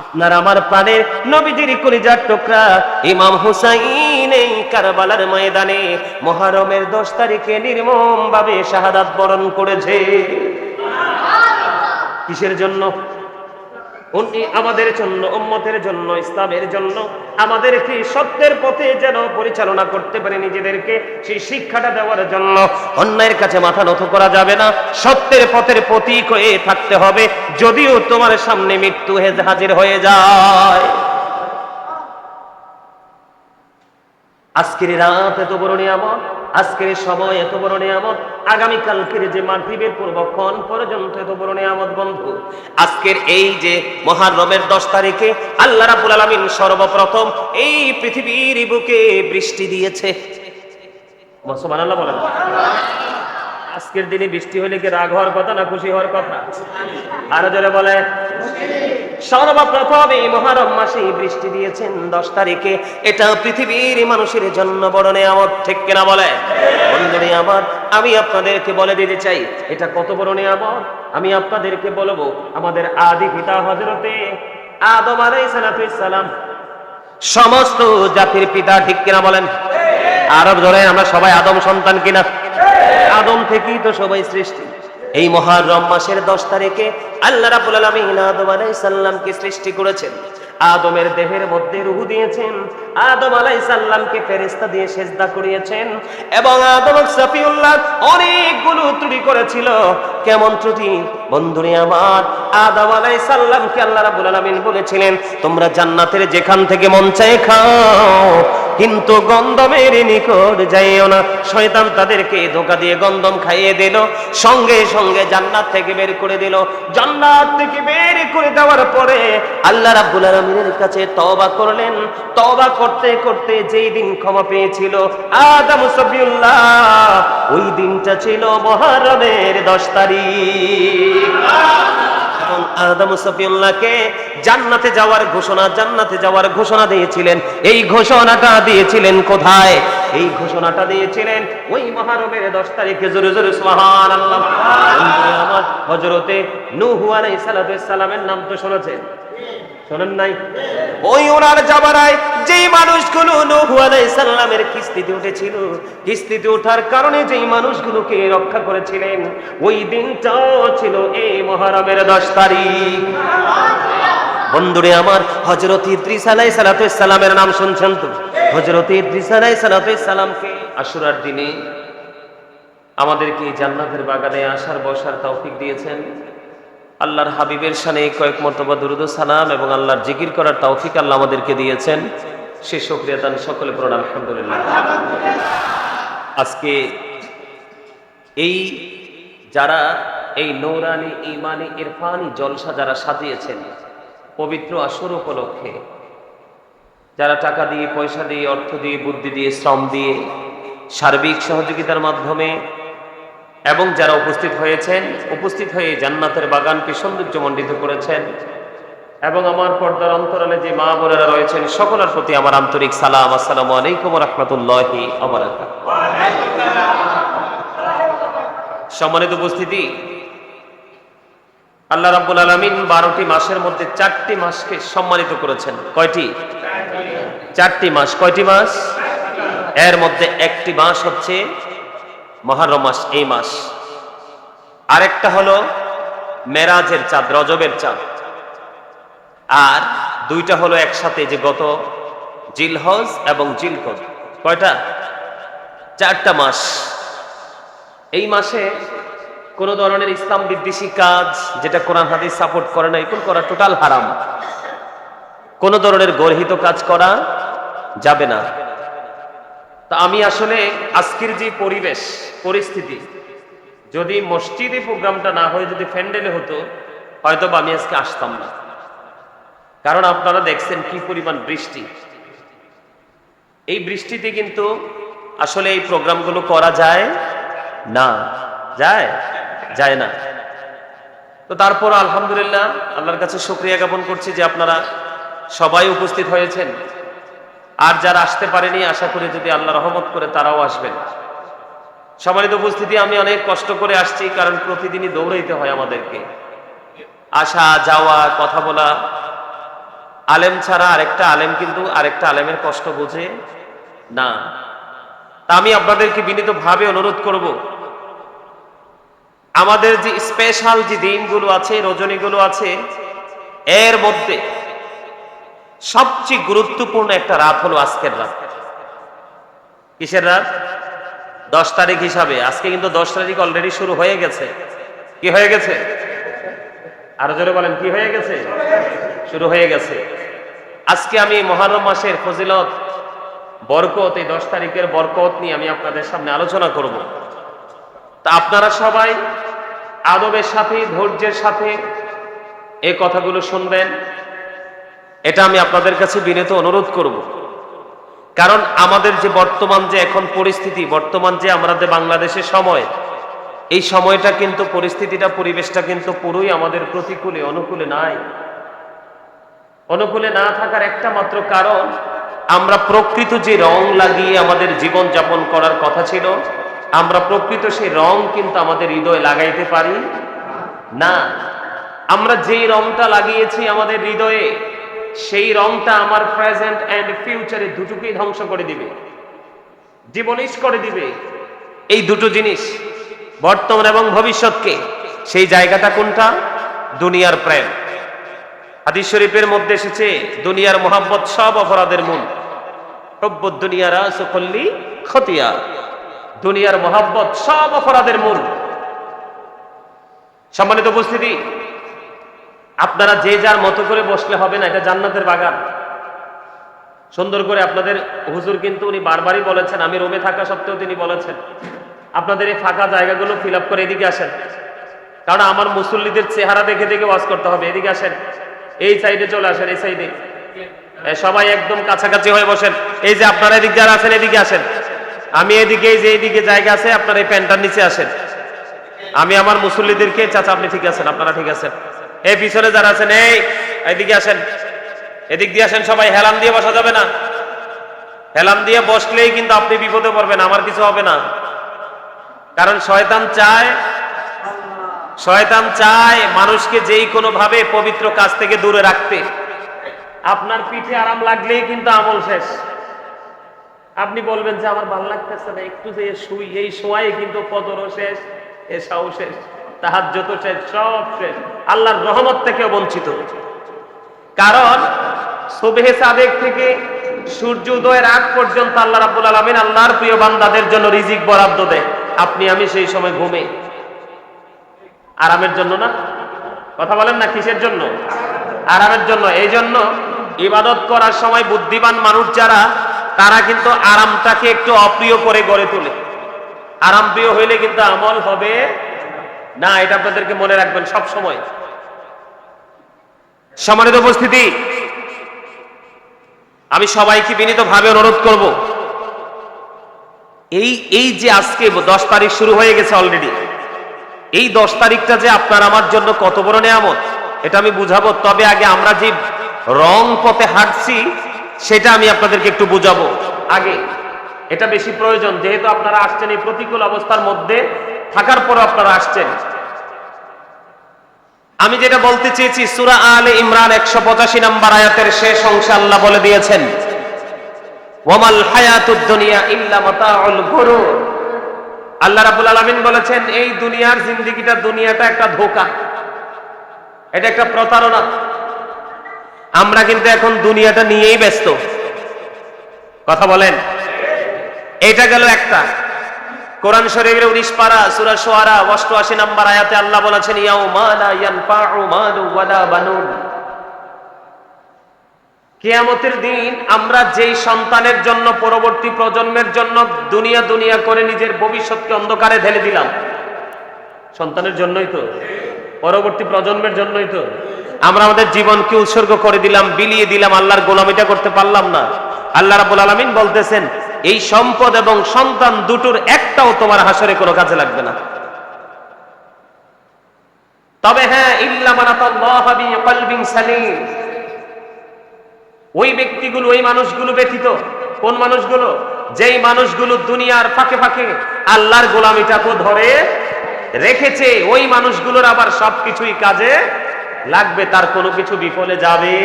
আপনার আমার প্রাণের নবীজির কলিজার টোকরা। ইমাম হুসাইন এই কারবালার ময়দানে মহারমের দশ তারিখে নির্মম ভাবে শাহাদাত বরণ করেছে। কিসের জন্য? উনি আমাদের জন্য, উম্মতের জন্য, ইসলামের জন্য আমাদেরকে সত্যের পথে যেন পরিচালনা করতে পারে নিজেদেরকে, সেই শিক্ষাটা দেওয়ার জন্য। অন্যায়ের কাছে মাথা নত করা যাবে না। সত্যের পথের প্রতীক হয়ে থাকতে হবে। যদিও তোমার সামনে মৃত্যু হেজ হাজির হয়ে যায়। আজকের রাত এত বড় নিয়ামত। আজকের সময় এত বড় নিয়ামত, আগামীকালকের যে মাগরিবের পূর্বক্ষণ পর্যন্ত এত বড় নিয়ামত, বন্ধু। আজকের এই যে মহারমের দশ তারিখে আল্লাহ রাবুল আলমিন সর্বপ্রথম এই পৃথিবীর বুকে বৃষ্টি দিয়েছে। আজকের দিনে বৃষ্টি হলে কি রাগ হওয়ার কথা না খুশি হওয়ার কথা? আরও জোরে বলে সর্বপ্রথম এই মহারম মাসে বৃষ্টি দিয়েছেন দশ তারিখে। এটা পৃথিবীর মানুষের জন্য বড় নেয়ামত, ঠিক কিনা বলে? বন্ধুরে আমার আমি আপনাদেরকে বলে দিতে চাই, এটা কত বড় নেয়ামত? আমি আপনাদেরকে বলব, আমাদের আদি পিতা হজরতে আদম আলাই সালাম সমস্ত জাতির পিতা, ঠিক কিনা বলেন? আরব ধরে আমরা সবাই আদম সন্তান কিনা? আদম থেকেই তো সবাই সৃষ্টি। এই মহারম মাসের দশ তারিখে আল্লাহ রাবুল আলমিন আদম আলাই সাল্লামকে সৃষ্টি করেছেন। আদমের দেহের মধ্যে রুহু দিয়েছেন। আদম আলাই সাল্লামকে ফেরেস্তা দিয়ে সেজদা করিয়েছেন এবং আদম সফিউল্লাহ অনেকগুলো ত্রুটি করেছিল। কেমন ত্রুটি? বন্ধুরে আমার, আদম আলাই সাল্লামকে আল্লাহ রাবুল আলমিন বলেছিলেন, তোমরা জান্নাতের যেখান থেকে মন চায় খাও কিন্তু গন্ধমের নিকট যাইও না। শয়তান তাদেরকে ধোকা দিয়ে গন্ধম খাইয়ে দিল, সঙ্গে সঙ্গে জান্নাত থেকে বের করে দিল। জান্নাত থেকে বের করে দেওয়ার পরে আল্লাহ রাব্বুল আলামিনের কাছে তওবা করলেন। তওবা করতে করতে যেই দিন ক্ষমা পেয়েছিল, আদম সবিউল্লাহ ওই দিনটা ছিল মহারমের দশ তারিখ। এবং আদম সফিউল্লাহকে জান্নাতে যাওয়ার ঘোষণা, জান্নাতে যাওয়ার ঘোষণা দিয়েছিলেন। এই ঘোষণাটা দিয়েছিলেন কোথায়? এই ঘোষণাটা দিয়েছিলেন ওই মহারমের দশ তারিখে। জোরে জোরে সোহান আল্লাহ হজরতে নূহু আলাইহিস সালামের নাম তো শুনেছেন? শোনেন নাই? ওই ওনার যাবারায় যেই মানুষগুলো আলাইহিস সালামের কিস্তিতে উঠেছিল, কিস্তিতে ওঠার কারণে যেই মানুষগুলোকে রক্ষা করেছিলেন, ওই দিনটাও ছিল এই মহারমের দশ তারিখ। বন্ধুরে আমার হজরত ইদ্রিস আলাই সালামের নাম শুনছেন তো? হজরত ইদ্রিস আলাই সালামকে আশুরার দিনে আমাদেরকে জান্নাতের বাগানে আসার, বসার তৌফিক দিয়েছেন। আল্লাহর হাবিবের সানে কয়েক মর্তবা দুরুদ সালাম এবং আল্লাহর জিকির করার তৌফিক আল্লাহ আমাদেরকে দিয়েছেন। সে সক্রিয় তান সকলে প্রণাম আলহামদুলিল্লাহ। আজকে এই যারা এই নৌরানি ইমানি ইরফানি জলসা যারা সাজিয়েছেন, পবিত্র আসর উপলক্ষে, যারা টাকা দিয়ে, পয়সা দিয়ে, অর্থ দিয়ে, বুদ্ধি দিয়ে, শ্রম দিয়ে, সার্বিক সহযোগিতার মাধ্যমে এবং যারা উপস্থিত হয়েছেন, উপস্থিত হয়ে জান্নাতের বাগানকে সৌন্দর্যমণ্ডিত করেছেন এবং আমার পর্দার অন্তরালে যে মা বোনেরা রয়েছেন, সকলের প্রতি আমার আন্তরিক সালাম। আসসালামু আলাইকুম রহমতুল্লাহি সম্মানিত উপস্থিতি, আল্লাহ রাব্বুল আলামিন বারোটি মাসের মধ্যে চারটি মাসকে সম্মানিত করেছেন। কয়টি? চারটি মাস। কয়টি মাস? এর মধ্যে একটি মাস হচ্ছে মহারম মাস, এই মাস। আরেকটা হলো মেরাজের চাঁদ, রজবের চাঁদ। আর দুইটা হলো একসাথে যে গত জিলহজ এবং জিলকদ। কয়টা? চারটা মাস। এই মাসে কোন ধরনের ইসলাম বিদ্বেষী কাজ যেটা কোরআন হাদিস সাপোর্ট করে না, এগুলো করা টোটাল হারাম। কোন ধরনের গর্হিত কাজ করা যাবে না। তা আমি আসলে আজকের যে পরিবেশ, পরিস্থিতি, যদি মসজিদে প্রোগ্রামটা না হয়ে যদি ফ্যান্ডেলে হতো হয়তো আমি আজকে আসতাম না। কারণ আপনারা দেখছেন কি পরিমাণ বৃষ্টি। এই বৃষ্টিতে কিন্তু আসলে এই প্রোগ্রামগুলো করা যায় না। যায়? যায় না। তো তারপর আলহামদুলিল্লাহ, আল্লাহর কাছে শুক্রিয়া জ্ঞাপন করছি যে আপনারা সবাই উপস্থিত হয়েছেন। আর যারা আসতে পারেনি, আশা করি যদি আল্লাহ রহমত করে তারাও আসবেন। সম্মানিত উপস্থিতি, আমি অনেক কষ্ট করে আসছি, কারণ প্রতিদিনই দৌড়াইতে হয় আমাদেরকে। আসা, যাওয়া, কথা বলা, আলেম ছাড়া আরেকটা আলেম কিন্তু আরেকটা আলেমের কষ্ট বোঝে না। তা আমি আপনাদেরকে বিনীতভাবে অনুরোধ করব, আমাদের যে স্পেশাল যে দিনগুলো আছে, রজনীগুলো আছে, এর মধ্যে সবচেয়ে গুরুত্বপূর্ণ একটা রাত হলো আজকের রাত। কিসের রাত? দশ তারিখ হিসাবে। আজকে কিন্তু দশ তারিখ অলরেডি শুরু হয়ে গেছে। কি হয়ে গেছে? আরও জোরে বলেন, কি হয়ে গেছে? শুরু হয়ে গেছে। আজকে আমি মহারম মাসের ফজিলত, বরকত, এই দশ তারিখের বরকত নিয়ে আমি আপনাদের সামনে আলোচনা করব। তা আপনারা সবাই আদবের সাথে, ধৈর্যের সাথে এই কথাগুলো শুনবেন। এটা আমি আপনাদের কাছে বিনীত অনুরোধ করব। কারণ আমাদের যে বর্তমান যে এখন পরিস্থিতি, বর্তমান যে আমাদের বাংলাদেশের সময়, এই সময়টা কিন্তু পরিস্থিতিটা, পরিবেশটা কিন্তু পুরোই আমাদের প্রতিকূলে, অনুকূলে নাই। অনুকূলে না থাকার একটা মাত্র কারণ, আমরা প্রকৃত যে রং লাগিয়ে আমাদের জীবন যাপন করার কথা ছিল, আমরা প্রকৃত সেই রং কিন্তু আমাদের হৃদয়ে লাগাইতে পারি না। আমরা যে রংটা লাগিয়েছি আমাদের হৃদয়ে সেই রংটা আমার প্রেজেন্ট অ্যান্ড ফিউচারে দুটোকেই ধ্বংস করে দিবে। জীবনিশ করে দিবে। এই দুটো জিনিস বর্তমান এবং ভবিষ্যৎকে, সেই জায়গাটা কোনটা? দুনিয়ার প্রেম। হাদিস শরীফের মধ্যে এসেছে, দুনিয়ার মোহাম্মত সব অপরাধের মূল। দুনিয়ারা সুকল্লি খতিয়া দুনিয়ার মোহাম্মত সব অপরাধের মূল। সম্মানিত উপস্থিতি আপনারা যে যার মতো করে বসলে হবে না, এটা জান্নাতের বাগান। সুন্দর করে আপনাদের হুজুর কিন্তু উনি বারবারই বলেছেন, আমি রোমে থাকা সত্ত্বেও তিনি বলেছেন, আপনাদের এই ফাঁকা জায়গাগুলো ফিল করে এদিকে আসেন। কারণ আমার মুসল্লিদের চেহারা দেখে দেখে ওয়াজ করতে হবে, এদিকে আসেন। এই সাইডে চলে আসেন, এই সাইডে সবাই একদম কাছাকাছি হয়ে বসেন। এই যে আপনারা এদিক যারা আছেন, এদিকে আসেন। আমি এদিকে, এই যে এইদিকে জায়গা আছে, আপনার এই প্যান্টার নিচে আসেন। আমি আমার মুসল্লিদেরকে, চাচা আপনি ঠিক আছেন, আপনারা ঠিক আছেন। এই পিছনে যারা আছেন, এই, এদিকে আসেন। এদিক দিয়ে আসেন সবাই, হেলান দিয়ে বসা যাবে না। হেলান দিয়ে বসলেই কিন্তু আপনি বিপদে পড়বেন, আমার কিছু হবে না। কারণ শয়তান চায় শয়তান চায় মানুষকে যেই কোনো ভাবে পবিত্র কাজ থেকে দূরে রাখতে। আপনার পিঠে আরাম লাগলেই কিন্তু আমল শেষ। আপনি বলবেন যে, আমার ভালো লাগতেছে না, একটু যে শুই, এই সময়ে কিন্তু পদরও শেষ, এসাও শেষ। তাহার যত শেষ, সব শেষ। আল্লাহর রহমত থেকেও বঞ্চিত। কারণ সুবেহে সাদেক থেকে সূর্য উদয়ের আগ পর্যন্ত আল্লাহ রাব্বুল আলামিন আল্লাহর প্রিয় বান্দাদের জন্য রিজিক বরাদ্দ দেয় আপনি, আমি সেই সময় ঘুমে। আরামের জন্য না? কথা বলেন না, কিসের জন্য? আরামের জন্য। এই জন্য ইবাদত করার সময় বুদ্ধিমান মানুষ যারা, তারা কিন্তু আরামটাকে একটু অপ্রিয় করে গড়ে তোলে। আরাম প্রিয় হইলে কিন্তু আমল হবে না, এটা আপনাদেরকে মনে রাখবেন সব সময়। সম্মানিত উপস্থিতি, আমি সবাইকে বিনীতভাবে অনুরোধ করব। এই এই যে আজকে দশ তারিখ শুরু হয়ে গেছে অলরেডি এই দশ তারিখটা যে আপনার আমার জন্য কত বড় নেয়ামত, এটা আমি বুঝাবো। তবে আগে আমরা যে রং পথে হাঁটছি, সেটা আমি আপনাদেরকে একটু বুঝাবো। আগে, এটা বেশি প্রয়োজন, যেহেতু আপনারা আসছেন এই প্রতিকূল অবস্থার মধ্যে থাকার পর আপনারা আসছেন। আমি যেটা বলতে চেয়েছি, সুরা আলে ইমরান একশো পঁচাশি নম্বর আয়াতের শেষ অংশে আল্লাহ বলে দিয়েছেন, ওয়ামাল হায়াতুদ ইল্লা মাতাউল আল্লাহ রাবুল আলমিন বলেছেন, এই দুনিয়ার জিন্দিগিটা দুনিয়াটা একটা ধোকা। এটা একটা প্রতারণা। আমরা কিন্তু এখন দুনিয়াটা নিয়েই ব্যস্ত। কথা বলেন। এটা গেল একটা। কোরআন শরীফের উনিশ পারা, সুরা সোয়ারা অষ্টআশি নাম্বার আয়াতে আল্লাহ বলেছেন কেয়ামতের দিন আমরা যেই সন্তানের জন্য, পরবর্তী প্রজন্মের জন্য দুনিয়া দুনিয়া করে নিজের ভবিষ্যৎকে অন্ধকারে ঢেলে দিলাম। সন্তানের জন্যই তো, পরবর্তী প্রজন্মের জন্যই তো। আমরা আমাদের জীবনকে উৎসর্গ করে দিলাম, বিলিয়ে দিলাম, আল্লাহর গোলামিটা করতে পারলাম না। আল্লাহ রাবুল আলমিন বলতেছেন এই সম্পদ এবং সন্তান দুটোর একটাও তোমার হাসরে কোনো কাজে লাগবে না। তবে হ্যাঁ ওই ব্যক্তিগুলো, ওই মানুষগুলো ব্যতীত, কোন মানুষগুলো? যেই মানুষগুলো দুনিয়ার ফাঁকে ফাঁকে আল্লাহর গোলামিটাকে ধরে রেখেছে, ওই মানুষগুলোর আবার সবকিছুই কাজে লাগবে, তার কোনো কিছু বিফলে যাবে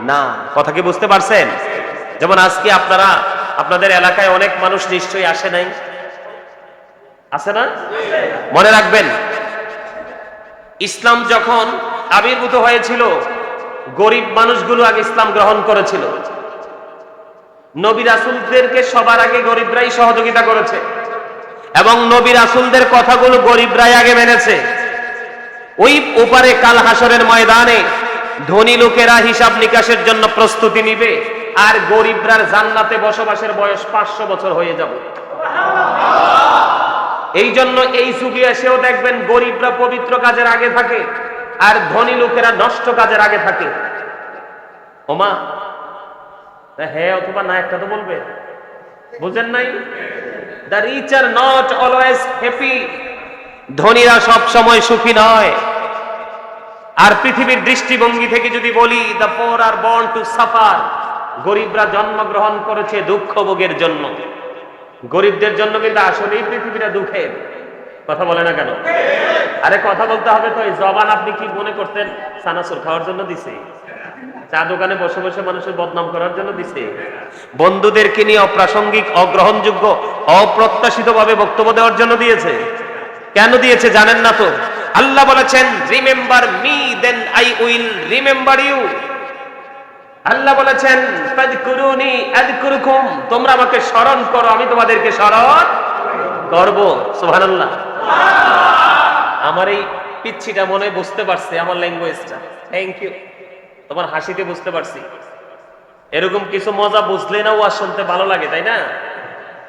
না। কথা কি বুঝতে পারছেন? যেমন আজকে আপনারা আপনাদের এলাকায় অনেক মানুষ নিশ্চয়ই আসে নাই। আছে না? মনে রাখবেন, ইসলাম যখন আবির্ভূত হয়েছিল, গরিব মানুষগুলো আগে ইসলাম গ্রহণ করেছিল। নবী রাসুলদেরকে সবার আগে গরিবরাই সহযোগিতা করেছে। এবং নবী রাসুলদের কথাগুলো গরিবরাই আগে মেনেছে। ওই ওপারে কাল হাসরের ময়দানে ধনী লোকেরা হিসাব নিকাশের জন্য প্রস্তুতি নিবে। আর গরিবরার জান্নাতে বসবাসের বয়স পাঁচশো বছর হয়ে যাবে। এই জন্য এই যুগে এসেও দেখবেন গরিবরা পবিত্র কাজের আগে থাকে আর ধনী লোকেরা নষ্ট কাজের আগে থাকে। ওমা হ্যাঁ অথবা না, একটা তো বলবে। বুঝেন নাই? The rich are not always happy ধনীরা সব সময় সুখী নয়। আর পৃথিবীর দৃষ্টিভঙ্গি থেকে যদি বলি the poor are born to suffer গরিবরা জন্মগ্রহণ করেছে দুঃখ ভোগের জন্য। গরিবদের জন্য কিন্তু আসলেই পৃথিবীটা দুঃখের। কথা বলে না কেন? আরে কথা বলতে হবে তো, এই জবান আপনি কি মনে করতেন? সানাসুর খাওয়ার জন্য দিছে। চা দোকানে বসে বসে মানুষের বদনাম করার জন্য দিছে। বন্ধুদেরকে নিয়ে অপ্রাসঙ্গিক, অগ্রহণযোগ্য অপ্রত্যাশিত ভাবে বক্তব্য দেওয়ার জন্য দিয়েছে। কেন দিয়েছে জানেন না তো? আল্লাহ বলেছেন remember me then I will remember you Allah বলেছেন তোমরা আমাকে স্মরণ করো, আমি তোমাদেরকে স্মরণ করব। সুবহানাল্লাহ। আমার এই পিচ্ছিটা মনে বুঝতে পারছে আমার ল্যাঙ্গুয়েজটা। থ্যাংক ইউ তোমার হাসিতে বুঝতে পারছি। এরকম কিছু মজা বুঝলে না ওয়াজ শুনতে ভালো লাগে, তাই না?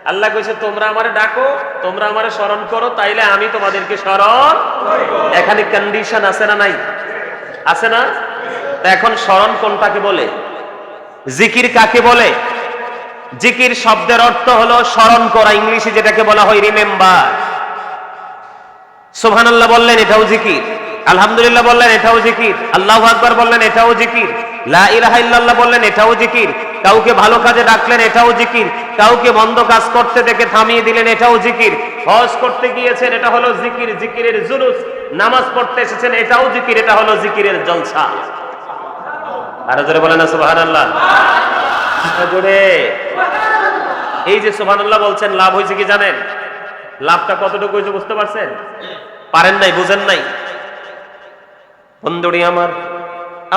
আল্লাহ কইছে, তোমরা আমারে ডাকো, তোমরা আমারে স্মরণ করো, তাইলে আমি তোমাদেরকে স্মরণ এখানে কন্ডিশন আছে না নাই? আছে না? এখন স্মরণ কোনটাকে বলে? জিকির কাকে বলে? জিকির শব্দের অর্থ হলো স্মরণ করা, ইংলিশে যেটাকে বলা হয় রিমেম্বার সুবহানাল্লাহ বললেন, এটাও জিকির। আলহামদুলিল্লাহ বললেন, এটাও জিকির। আল্লাহু আকবার বললেন, এটাও জিকির। বললেন, এটাও জিকির। কাউকে ভালো কাজে ডাকলেন, এটাও জিকির। কাউকে মন্দ কাজ করতে দেখে থামিয়ে দিলেন, এটাও জিকির। হজ করতে গিয়েছেন, এটা হলো জিকির। জিকিরের জুলুস। নামাজ পড়তে এসেছেন, এটাও জিকির, এটা হলো জিকিরের জলসা। আরও জোরে বলেন না সুবহানাল্লাহ। আল্লাহ জোরে। এই যে সুবহানাল্লাহ বলছেন লাভ হয়েছে কি জানেন? লাভটা কতটুকু হয়েছে বুঝতে পারছেন? পারেন নাই বুঝেন নাই। বন্ধুরি আমার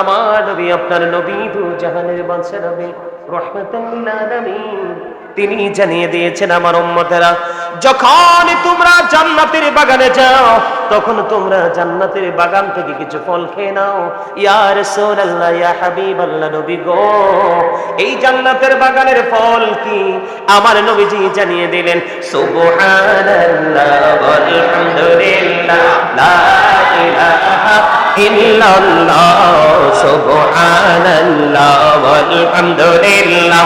আমার নবী আপনার নবী দু জাহানের বাঁচে নবী রহমতুল্লাহ লিল আলামিন। তিনি জানিয়ে দিয়েছেন আমার উম্মতেরা, যখন তোমরা জান্নাতের বাগানে যাও, তখন তোমরা জান্নাতের বাগান থেকে কিছু ফল খেয়ে নাও। ইয়া রাসূলুল্লাহ, ইয়া হাবিবাল্লাহ, নবী গো, এই জান্নাতের বাগানের ফল কি? আমার নবীজি জানিয়ে দিলেন, সুবহানাল্লাহ ওয়ালহামদুলিল্লাহ লা ইলাহা ইল্লাল্লাহ, সুবহানাল্লাহ ওয়ালহামদুলিল্লাহ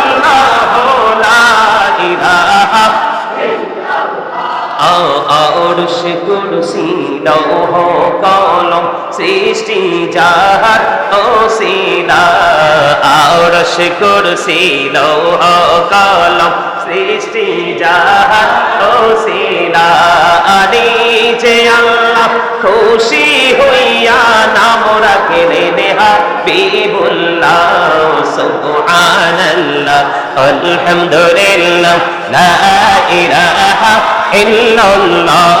আরশ কুরসি লৌহ কলম সৃষ্টি যাহার ওসিলা আরশ কুরসি লৌহ কলম সৃষ্টি যাহার ওসিলা আনি যে আল্লাহ খুশি হইয়া নাম রাখলেন হাবিবুল্লাহ সুবহানাল্লাহ, আলহামদুলিল্লাহ, লা ইলাহা ইল্লাল্লাহ।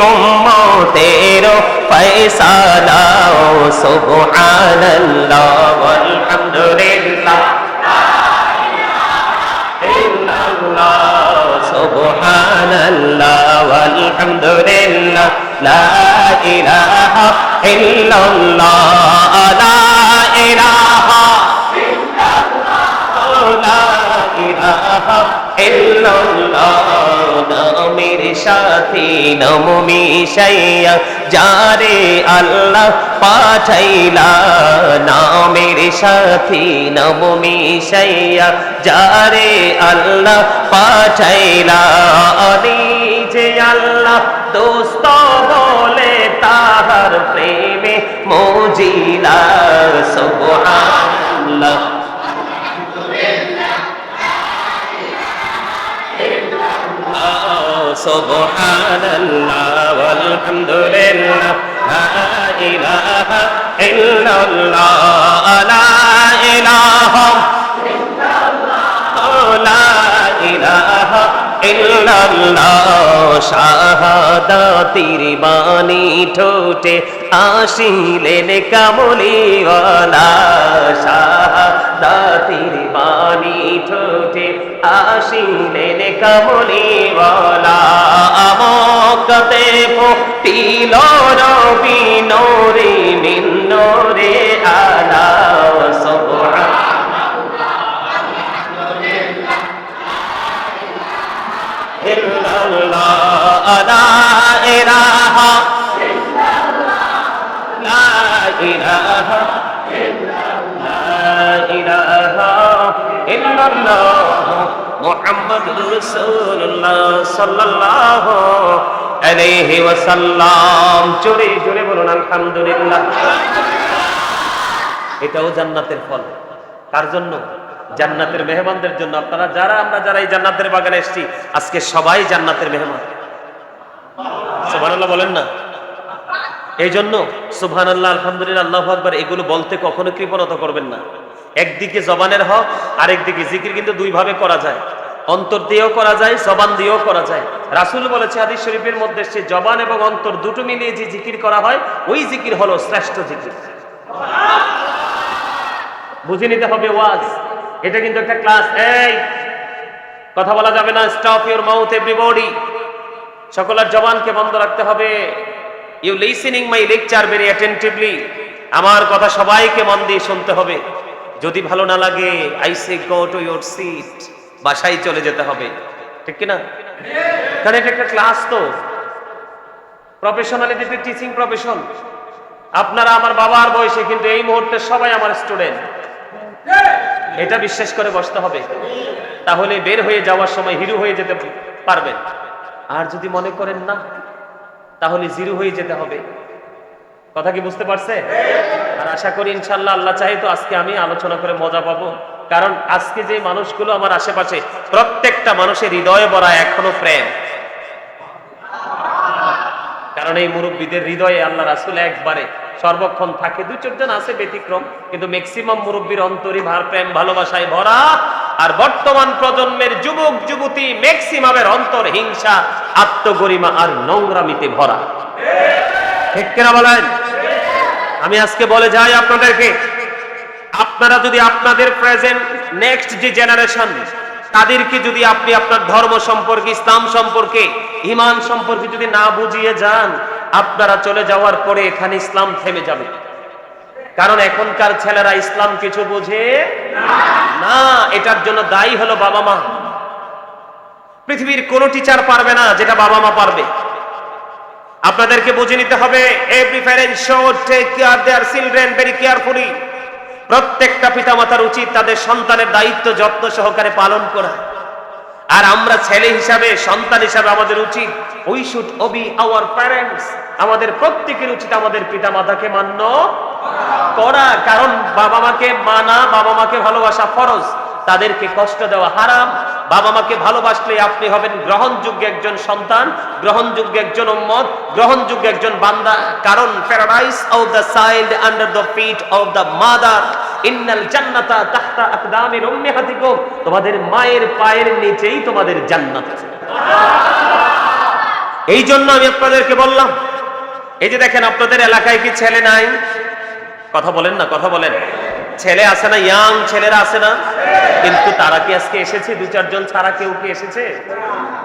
উম্মতের ফয়সালা সুবহানাল্লাহ আলহামদুলিল্লাহ সুবহানাল্লাহ ওয়ালহামদুলিল্লাহ। লা ইলাহা ইল্লাল্লাহ। লা ইলাহা লা ইলাহা নামের সাথে নাম মিশাইয়া যারে আল্লাহ পাঠাইলা নামের সাথে নাম মিশাইয়া যারে আল্লাহ পাঠাইলা যে আল্লাহ, দোস্ত বলে তাহার প্রেমে মজিলা, সুবহানাল্লাহ। সুবহানাল্লাহ আলহামদুলিল্লাহ লা ইলাহা ইল্লাল্লাহ, লা ইলাহা লা ইলাহা ইল্লাল্লাহ বাণী ঠোঁটে আসিলেন কামলিওয়ালা শাহাদাতির বাণী ঠোঁটে আসিলেন কামলিওয়ালা আমকতে ফুটিল রবি নোরে মিন্নরে আলা সুবহান illallah la ilaha la ilaha la alaihi wasallam জোরে জোরে বলুন, আলহামদুলিল্লাহ। এটাও জান্নাতের ফল। কার জন্য? জান্নাতের মেহমানদের জন্য। আপনারা যারা, আমরা যারা এই জান্নাতের বাগানে এসেছি, আজকে সবাই জান্নাতের মেহমান। সুবহানাল্লাহ বলেন না? এই জন্য সুবহানাল্লাহ, আলহামদুলিল্লাহ, আল্লাহু আকবার, এগুলো বলতে কখনো কৃপণতা করবেন না। একদিকে জবানের হক, আরেকদিকে জিকির কিন্তু দুই ভাবে করা যায়। অন্তর দিয়েও করা যায়, জবান দিয়েও করা যায়। রাসুল বলেছে হাদিস শরীফের মধ্যে সে জবান এবং অন্তর দুটো মিলিয়ে যে জিকির করা হয়, ওই জিকির হলো শ্রেষ্ঠ জিকির। বুঝে নিতে হবে ওয়াজ। এটা কিন্তু একটা ক্লাস। এই, কথা বলা যাবে না। স্টপ ইউর মাউথ এভরিবডি সকলের জবানকে বন্ধ রাখতে হবে। You listening my lecture very attentively আমার কথা সবাইকে মন দিয়ে শুনতে হবে। যদি ভালো না লাগে I say go to your seat বাসায় চলে যেতে হবে। ঠিক কি না কারণ এটা একটা ক্লাস তো। প্রফেশনালি টিচিং প্রফেশন আপনারা আমার বাবার বয়সে কিন্তু এই মুহূর্তে সবাই আমার স্টুডেন্ট এটা বিশ্বাস করে বসতে হবে। তাহলে বের হয়ে যাওয়ার সময় হিরু হয়ে যেতে পারবেন। আর যদি মনে করেন না, তাহলে জিরু হয়ে যেতে হবে। কথা কি বুঝতে পারছে? আর আশা করি ইনশাল্লাহ আল্লাহ চাই তো আজকে আমি আলোচনা করে মজা পাবো। কারণ আজকে যে মানুষগুলো আমার আশেপাশে, প্রত্যেকটা মানুষের হৃদয়ে ভরা এখনও প্রেম। কারণ এই মুরব্বীদের হৃদয়ে আল্লাহ রাসুল একবারে সর্বক্ষণ থাকে। দু চারজন আছে ব্যতিক্রম, কিন্তু ম্যাক্সিমাম মুরব্বীর অন্তরী ভার, প্রেম, ভালোবাসায় ভরা। আর বর্তমান প্রজন্মের যুবক, যুবতী ম্যাক্সিমামের অন্তর হিংসা, আত্মগরিমা আর নোংরামিতে ভরা। ঠিক কিনা বলেন? আমি আজকে বলে যাই আপনাদেরকে আপনারা যদি আপনাদের প্রেজেন্ট নেক্সট যে জেনারেশন তাদেরকে যদি আপনি আপনার ধর্ম সম্পর্কে, ইসলাম সম্পর্কে ইমান সম্পর্কে যদি না বুঝিয়ে যান, আপনারা চলে যাওয়ার পরে এখানে ইসলাম থেমে যাবে। কারণ এখনকার ছেলেরা ইসলাম কিছু বুঝে না। এটার জন্য দায়ী হলো বাবা মা। পৃথিবীর কোন টিচার পারবে না যেটা বাবা মা পারবে। আপনাদেরকে বুঝে নিতে হবে every parent should take care their children very carefully প্রত্যেকটা পিতামাতার উচিত তাদের সন্তানের দায়িত্ব যত্ন সহকারে পালন করা। আর আমরা ছেলে হিসাবে, সন্তান হিসাবে আমাদের উচিত we should obey our parents আমাদের প্রত্যেকের উচিত আমাদের পিতা মাতাকে মান্য করা। কারণ বাবা মাকে মানা বাবা মাকে ভালোবাসা ফরজ। তাদেরকে কষ্ট দেওয়া হারাম। বাবা মাকে ভালোবাসলে আপনি হবেন গ্রহণযোগ্য একজন সন্তান, গ্রহণযোগ্য একজন উম্মত, গ্রহণযোগ্য একজন বান্দা। কারণ paradise of the child under the feet of the mother ইন্নাল জান্নাতা তাহতা আকদামির উম্মাহাতিকুম। তোমাদের মায়ের পায়ের নিচেই তোমাদের জান্নাত আছে। এই জন্য আমি আপনাদেরকে বললাম, এই যে দেখেন আপনাদের এলাকায় কি ছেলে নাই? কথা বলেন না, কথা বলেন। ছেলে আছে না ইয়াং ছেলেরা আছে না। কিন্তু তারা কি আজকে এসেছে? দু চারজন ছাড়া কেউ কি এসেছে?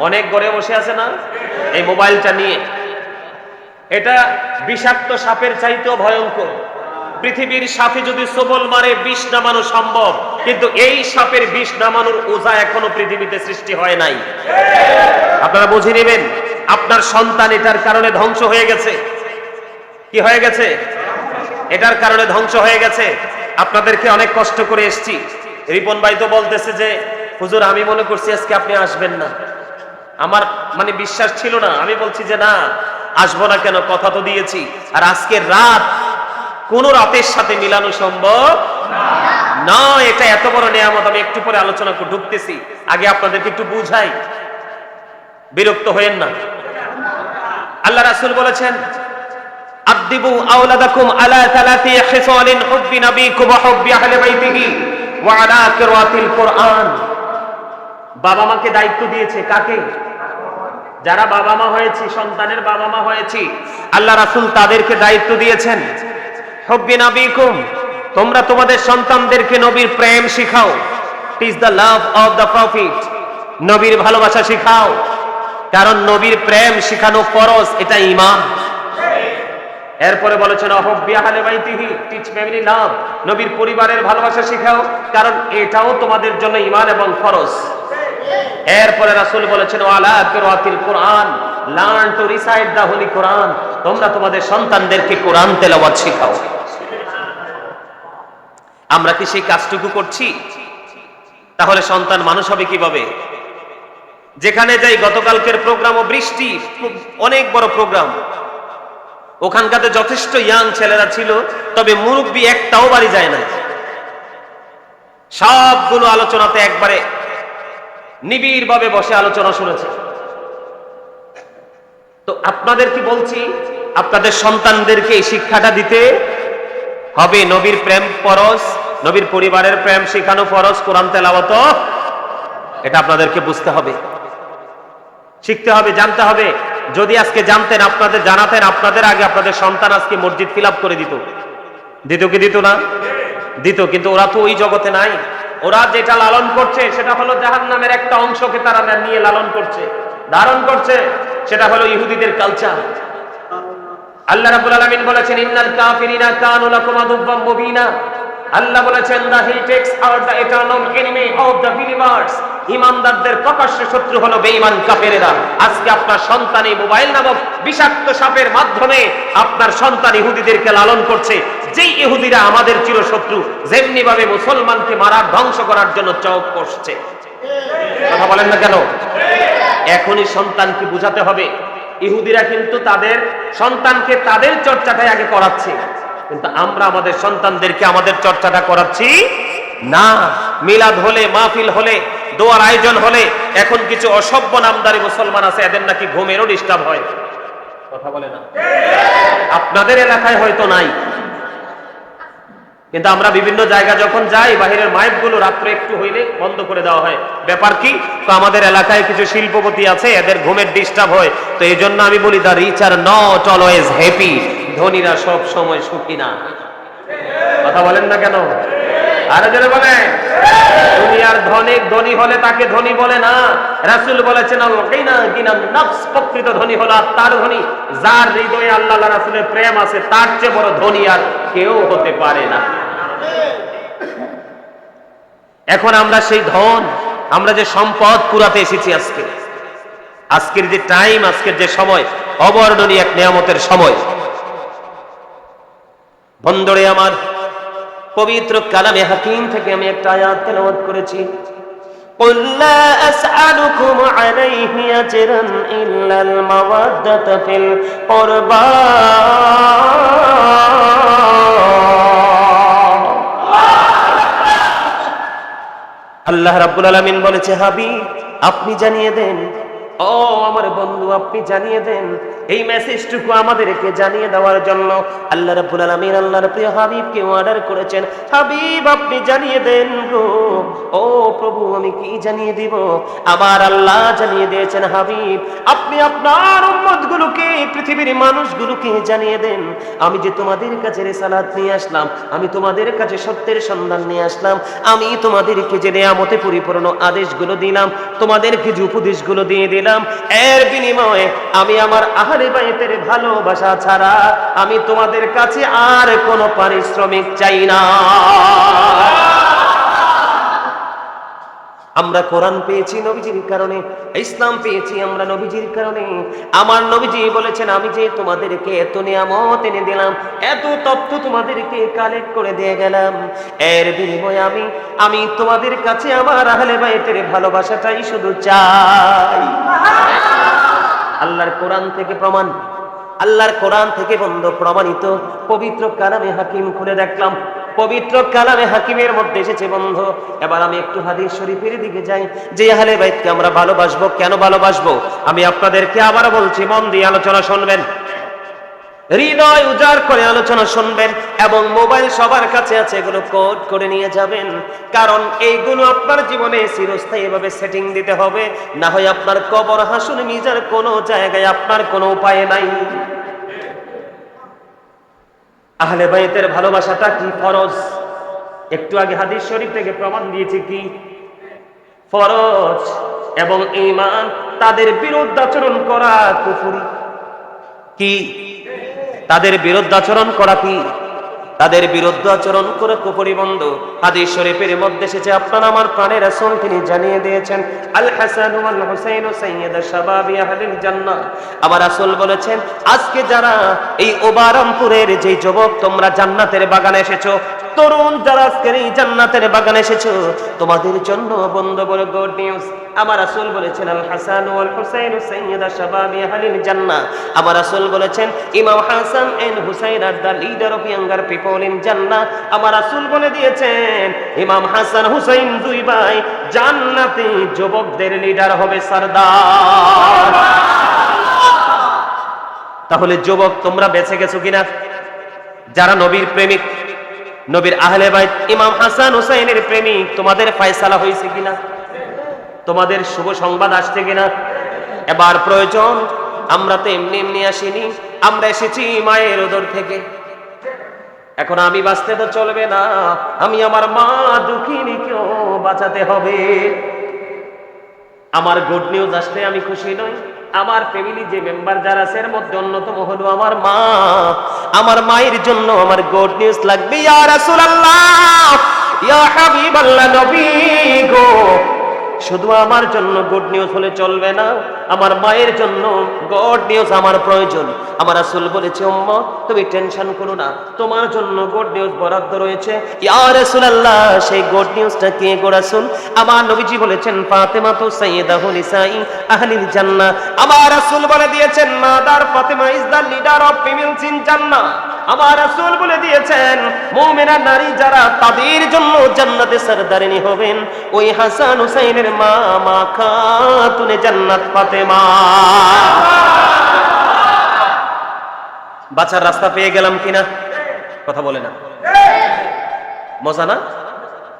অনেক গড়ে বসে আছে না? এই মোবাইলটা নিয়ে। এটা বিষাক্ত সাপের চাইতেও ভয়ঙ্কর। পৃথিবীর সাপে যদি সবল মারে, বিষ নামানো সম্ভব। কিন্তু এই সাপের বিষ নামানোর ওজা এখনও পৃথিবীতে সৃষ্টি হয় নাই। আপনারা বুঝে নেবেন, আপনার সন্তান এটার কারণে ধ্বংস হয়ে গেছে। কি হয়ে গেছে? এটার কারণে ধ্বংস হয়ে গেছে। আপনাদেরকে অনেক কষ্ট করে এসছি। রিপন ভাই তো বলতেছে যে, হুজুর, আমি মনে করছি আজকে আপনি আসবেন না। আমার মানে বিশ্বাস ছিল না। আমি বলছি যে, না, আসব না কেন? কথা তো দিয়েছি। আর আজকের রাত, কোন রাতের সাথে মিলানো সম্ভব না এটা এত বড় নিয়ামত, আমি একটু পরে আলোচনা ঢুকতেছি। আগে আপনাদেরকে একটু বুঝাই। বিরক্ত হয়েন না। আল্লাহ রাসূল বলেছেন আদিবু আওলাদাকুম আলা তালাতি খিসালিন হুব্বি নবীকুম ওয়া হুব্বি আহলি বাইতিহি ওয়া আলা কিরাতিল কুরআন। বাবা মাকে দায়িত্ব দিয়েছে কাকে? যারা বাবা মা হয়েছি, সন্তানের বাবা মা হয়েছি, আল্লাহ রাসূল তাদেরকে দায়িত্ব দিয়েছেন। হুব্বি নবীকুম, তোমরা তোমাদের সন্তানদেরকে নবীর প্রেম শিখাও। Teach the love of the prophet নবীর ভালোবাসা শিখাও। কারণ নবীর প্রেম শিখানো ফরজ, এটা ইমান এরপরে বলেছেন নবীর পরিবারের ভালোবাসা শিখাও, কারণ এটাও তোমাদের জন্য ইমান এবং ফরজ। এরপরে রাসূল বলেছেন কোরআন তোমরা তোমাদের সন্তানদেরকে কোরআন শেখাও। আমরা কি সেই কাজটুকু করছি? তাহলে সন্তান মানুষ হবে কীভাবে? যেখানে যাই, গতকালকের প্রোগ্রাম ও বৃষ্টি অনেক বড় প্রোগ্রাম। ওখানকাতে যথেষ্ট ইয়াং ছেলেরা ছিল, তবে মুরব্বী একটাও বাড়ি যায় না সবগুলো আলোচনাতে একবারে নিবিড় ভাবে বসে আলোচনা শুনেছে। তো আপনাদের কি বলছি, আপনাদের সন্তানদেরকে এই শিক্ষাটা দিতে হবে নবীর প্রেম ফরজ, নবীর পরিবারের প্রেম শিখানো ফরজ, কোরআন তেলাওয়াত, এটা আপনাদেরকে বুঝতে হবে। শিখতে হবে, জানতে হবে। যদি আজকে জানতেন, আপনাদের জানাতেন, আপনাদের আগে আপনাদের সন্তান আজকে মসজিদ ফিল করে দিত। দিত কি দিত না? দিত, কিন্তু ওরা তো ওই জগতে নাই। ওরা যেটা লালন করছে, সেটা হলো জাহান নামের একটা অংশকে তারা নিয়ে লালন করছে। ধারণ করছে, সেটা হলো ইহুদিদের কালচার আল্লাহ রাব্বুল আলামিন বলেছেন, ইন্নাল কাফিরিনা কানু লাকুম আদুব্বাম মুবিনা। আল্লাহ বলেছেন the he takes out the eternal enemy of the believers ইমানদারদের প্রকাশ্য শত্রু হলো বেঈমান কাফেরেরা। আজকে আপনার সন্তান এই মোবাইল নামক বিষাক্ত সাপের মাধ্যমে আপনার সন্তান ইহুদিদেরকে লালন করছে। যেই ইহুদিরা আমাদের চিরশত্রু যেমনি ভাবে মুসলমানকে মারার ধ্বংস করার জন্য চোখ করছে কথা বলেন না কেন? এখনই সন্তানকে বুঝাতে হবে। ইহুদিরা কিন্তু তাদের সন্তানকে তাদের চর্চাটাই আগে করাচ্ছে। কিন্তু আমরা আমাদের সন্তানদেরকে আমাদের চর্চাটা করাচ্ছি, না, মিলাদ হলে, মাহফিল হলে, দোয়ার আয়োজন হলে, এখন কিছু অসভ্য নামদারি মুসলমান আছে, এদের নাকি ঘুমেরও ডিস্টার্ব হয়। কথা বলে না। আপনাদের এলাকায় হয়তো নাই। কিন্তু আমরা বিভিন্ন জায়গা যখন যাই, বাহিরের মাইকগুলো রাত্রে একটু হইলে বন্ধ করে দেওয়া হয়। ব্যাপার কি? তো আমাদের এলাকায় কিছু শিল্পপতি আছে, এদের ঘুমের ডিস্টার্ব হয়। তো এই জন্য আমি বলি the rich are not always happy ধনীরা সব সময় সুখী না। কথা বলেন না কেন? আরে জনে বলেন। দুনিয়ার ধনী ধনী হলে তাকে ধনী বলে না। রাসূল বলেছেন নফস প্রকৃত ধনী হলো তার ধনী। যার হৃদয়ে আল্লাহ রাসূলের প্রেম আছে, তার চেয়ে বড় ধনী আর কেউ হতে পারে না। এখন আমরা সেই ধন, আমরা যে সম্পদ কুড়াতে এসেছি আজকে। আজকের যে টাইম আজকের যে সময়, অবর্ণনীয় এক নিয়ামতের সময়। বন্দরে আমার পবিত্র কালামে হাকিম থেকে আমি একটা আয়াত তেলাওয়াত করেছি قل لا أسألكم عليه أجرا إلا المودة في القربى আল্লাহ রাব্বুল আলামিন বলেছে হাবি আপনি জানিয়ে দেন ও আমার বন্ধু, আপনি জানিয়ে দেন। এই মেসেজটুকু আমাদেরকে জানিয়ে দেওয়ার জন্য আল্লাহ রাব্বুল আলামিন আল্লাহর প্রিয় হাবিবকে অর্ডার করেছেন। হাবিব, আপনি জানিয়ে দেন গো। ও প্রভু, আমি কি জানিয়ে দিব? আমার আল্লাহ জানিয়ে দিয়েছেন, হাবিব, আপনি আপনার উম্মতগুলোকে, পৃথিবীর মানুষগুলোকে জানিয়ে দেন। আমি যে তোমাদের কাছে রেসালাত নিয়ে আসলাম, আমি তোমাদের কাছে সত্যের সন্ধান নিয়ে আসলাম। আমি তোমাদেরকে যে নেয়ামতে পরিপূর্ণ আদেশগুলো দিলাম, তোমাদেরকে যে উপদেশগুলো দিয়ে দিলাম এর বিনিময়ে আমি আমার আহারে বাইতের ভালোবাসা ছাড়া আমি তোমাদের কাছে আর কোনো পারিশ্রমিক চাই না। আমরা কোরআন পেয়েছি নবীজির কারণে, ইসলাম পেয়েছি আমরা নবীজির কারণে। আমার নবীজি বলেছেন, আমি যে তোমাদেরকে এত নিয়ামত এনে দিলাম, এত তথ্য তোমাদেরকে কালেক্ট করে দিয়ে গেলাম। এর বিনিময়ে আমি আমি তোমাদের কাছে আমার আহলে বাইতের ভালোবাসাটাই শুধু চাই। আল্লাহর কোরআন থেকে প্রমাণ আল্লাহর কোরআন থেকে বন্ধ, প্রমাণিত। পবিত্র কালামে হাকিম খুলে দেখলাম। পবিত্র কালামে হাকিমের মধ্যে এসেছে বন্ধ। এবার আমি একটু হাদিস শরীফের দিকে যাই। যে আহলে বাইতকে আমরা ভালোবাসবো, কেন ভালোবাসবো? আমি আপনাদেরকে আবার বলছি, মন দিয়ে আলোচনা শুনবেন। হৃদয় উজাড় করে আলোচনা শুনবেন এবং মোবাইল সবার কাছে আছে এগুলো কোড করে নিয়ে যাবেন। কারণ এইগুলো আপনার জীবনে চিরস্থায়ী ভাবে সেটিং দিতে হবে। না হয় আপনার কবর হাসুন মিজার কোনো জায়গায় আপনার কোনো উপায় নাই। আহলে বাইতের ভালোবাসাটা কি ফরজ? একটু আগে হাদিস শরীফ থেকে প্রমাণ দিয়েছি কি? ফরজ এবং ঈমান তাদের বিরুদ্ধাচরণ করা কুফরি। কি? তাদের বিরুদ্ধাচরণ করা কি? তাদের বিরুদ্ধ আচরণ করে কুপুরি বন্ধ। হাদিস শরীফের মধ্যে এসেছে, আপনার আমার প্রাণের রাসূল তিনি জানিয়ে দিয়েছেন আল হাসান ওয়াল হুসাইন সাইয়্যিদ শাবাবি আহলিল জান্নাহ। আমার রাসূল বলেছেন, আজকে যারা এই ওবারামপুরের যে যুবক, তোমরা জান্নাতের বাগানে এসেছ তরুণ, যারা আজকের এই জান্নাতের বাগানে এসেছ, তোমাদের জন্য বন্ধ বলে গুড নিউজ আমার বলেছেন, আল হাসান ওয়াল হুসাইন শাবাবি আমার বলেছেন, ইমাম Hasan Hussain are the leader of younger people in আমার বলে দিয়েছেন, ইমাম হাসান হুসাইন দুই ভাই জান্নাতে যুবকদের লিডার হবে সরদার। তাহলে যুবক তোমরা বেঁচে গেছো কিনা? যারা নবীর প্রেমিক নবীর আহলে বাইত ইমাম হাসান হুসাইনের প্রেমিক, তোমাদের ফয়সালা হয়েছে কিনা? তোমাদের শুভ সংবাদ আসছে কিনা? এবার প্রয়োজন, আমরা তো এমনি এমনি আসিনি, আমরা এসেছি মায়ের ওদর থেকে। এখন আমি বাঁচতে তো চলবে না, আমি আমার মা দুঃখিনীকেও বাঁচাতে হবে। আমার গুড নিউজ আসলে আমি খুশি নই। আমার ফ্যামিলি যে মেম্বার যারা আছে, এর মধ্যে অন্যতম হলো আমার মা। আমার মায়ের জন্য আমার গুড নিউজ লাগবে, ইয়া রাসূলুল্লাহ, ইয়া হাবিবাল্লাহ নবী গো। শুধু আমার জন্য গুড নিউজ হলে চলবে না। আমার মায়ের জন্য গুড নিউজ আমার প্রয়োজন। আমার রাসূল বলেছে, উম্মা, তুমি টেনশন করো না। তোমার জন্য গুড নিউজ বরাদ্দ রয়েছে। ইয়া রাসূলুল্লাহ, সেই গুড নিউজটা কে গো রাসূল? আমার নবীজি বলেছেন, ফাতেমা তো সাইয়্যিদাহু নিসাই আহলিল জান্নাহ। আমার রাসূল বলে দিয়েছেন, mother Fatema is the leader of females in জান্নাহ। আমার রাসূল বলে দিয়েছেন, মুমিনা নারী যারা তাদের জন্য জান্নাতে সরদারিনী হবেন, ওই হাসান হুসাইনের মা মা খাতুনে জান্নাত বাঁচার রাস্তা পেয়ে গেলাম কিনা? কথা বলে না। মজা না?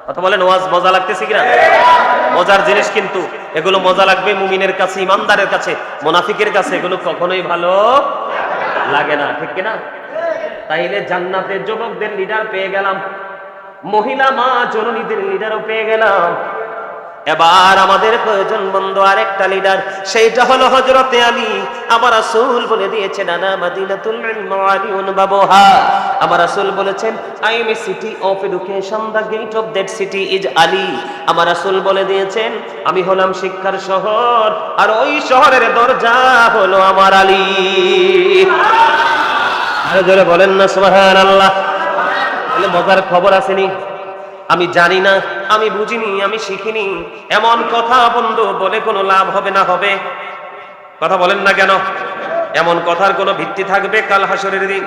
কথা বলেন ওয়াজ মজা লাগতেছে কিনা? মজার জিনিস কিন্তু, এগুলো মজা লাগবে মুমিনের কাছে, ইমানদারের কাছে, মোনাফিকের কাছে, এগুলো কখনোই ভালো লাগে না, ঠিক কিনা? তাইলে জান্নাতের যুবকদের লিডার পেয়ে গেলাম, মহিলা মা জননীদের লিডারও পেয়ে গেলাম। এবার আমাদের প্রয়োজন বন্ধু আরেকটা লিডার সেইটা হলো হজরতে আলী। আমার রাসূল বলে দিয়েছেন, আনা মাদিনাতুল ইলম ওয়া আলিউন বাবুহা। আমার রাসূল বলেছেন I am a city of education the gate of that city is Ali আমার রাসূল বলে দিয়েছেন, আমি হলাম শিক্ষার শহর, আর ওই শহরের দরজা হলো আমার আলী। আরও জোরে বলেন না, সুবহানাল্লাহ। তাহলে মজার খবর আসেনি। আমি জানি না, আমি বুঝিনি, আমি শিখিনি। এমন কথা বন্ধু, বলে কোনো লাভ হবে না হবে। কথা বলেন না কেন? এমন কথার কোনো ভিত্তি থাকবে কাল হাসরের দিন?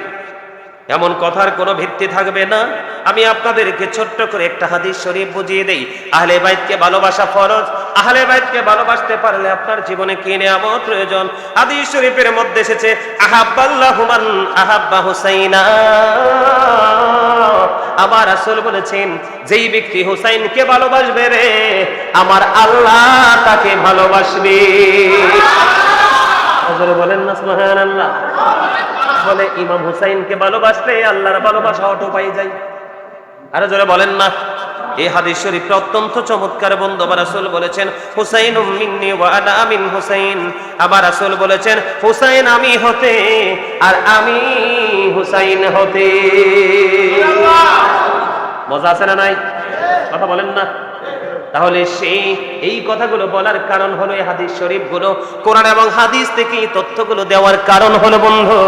এমন কথার কোনো ভিত্তি থাকবে না? আমি আপনাদেরকে ছোট্ট করে একটা হাদিস শরীফ বুঝিয়ে দেই। আহলে বাইতকে ভালোবাসা ফরজ। আহলে বাইতকে ভালোবাসতে পারলে আপনার জীবনে কি নেয়ামত প্রয়োজন? হাদিস শরীফের মধ্যে এসেছে আহাব্বাল্লাহু মান আহাব্বা হুসাইনা। আমার আসল বলেছেন, যেই ব্যক্তি হুসাইনকে ভালোবাসবে রে, আমার আল্লাহ তাকে ভালোবাসবে। বলেন না আল্লাহ বলে ইমাম হুসাইনকে ভালোবাসলে আল্লাহর ভালোবাসা অটো পাই যায়। আরে জোরে বলেন না। এই হাদিস শরীফটা অত্যন্ত চমৎকার। বন্ধু, আবার রাসূল বলেছেন হুসাইন মিন্নি ওয়া আনা মিন হুসাইন। আবার রাসূল বলেছেন, হুসাইন আমি হতে আর আমি হুসাইন হতে। মজা আছে না নাই? কথা বলেন না। তাহলে সেই এই কথাগুলো বলার কারণ হলো এই হাদিস শরীফগুলো। কোরআন এবং হাদিস থেকে এই তথ্যগুলো দেওয়ার কারণ হলো বন্ধু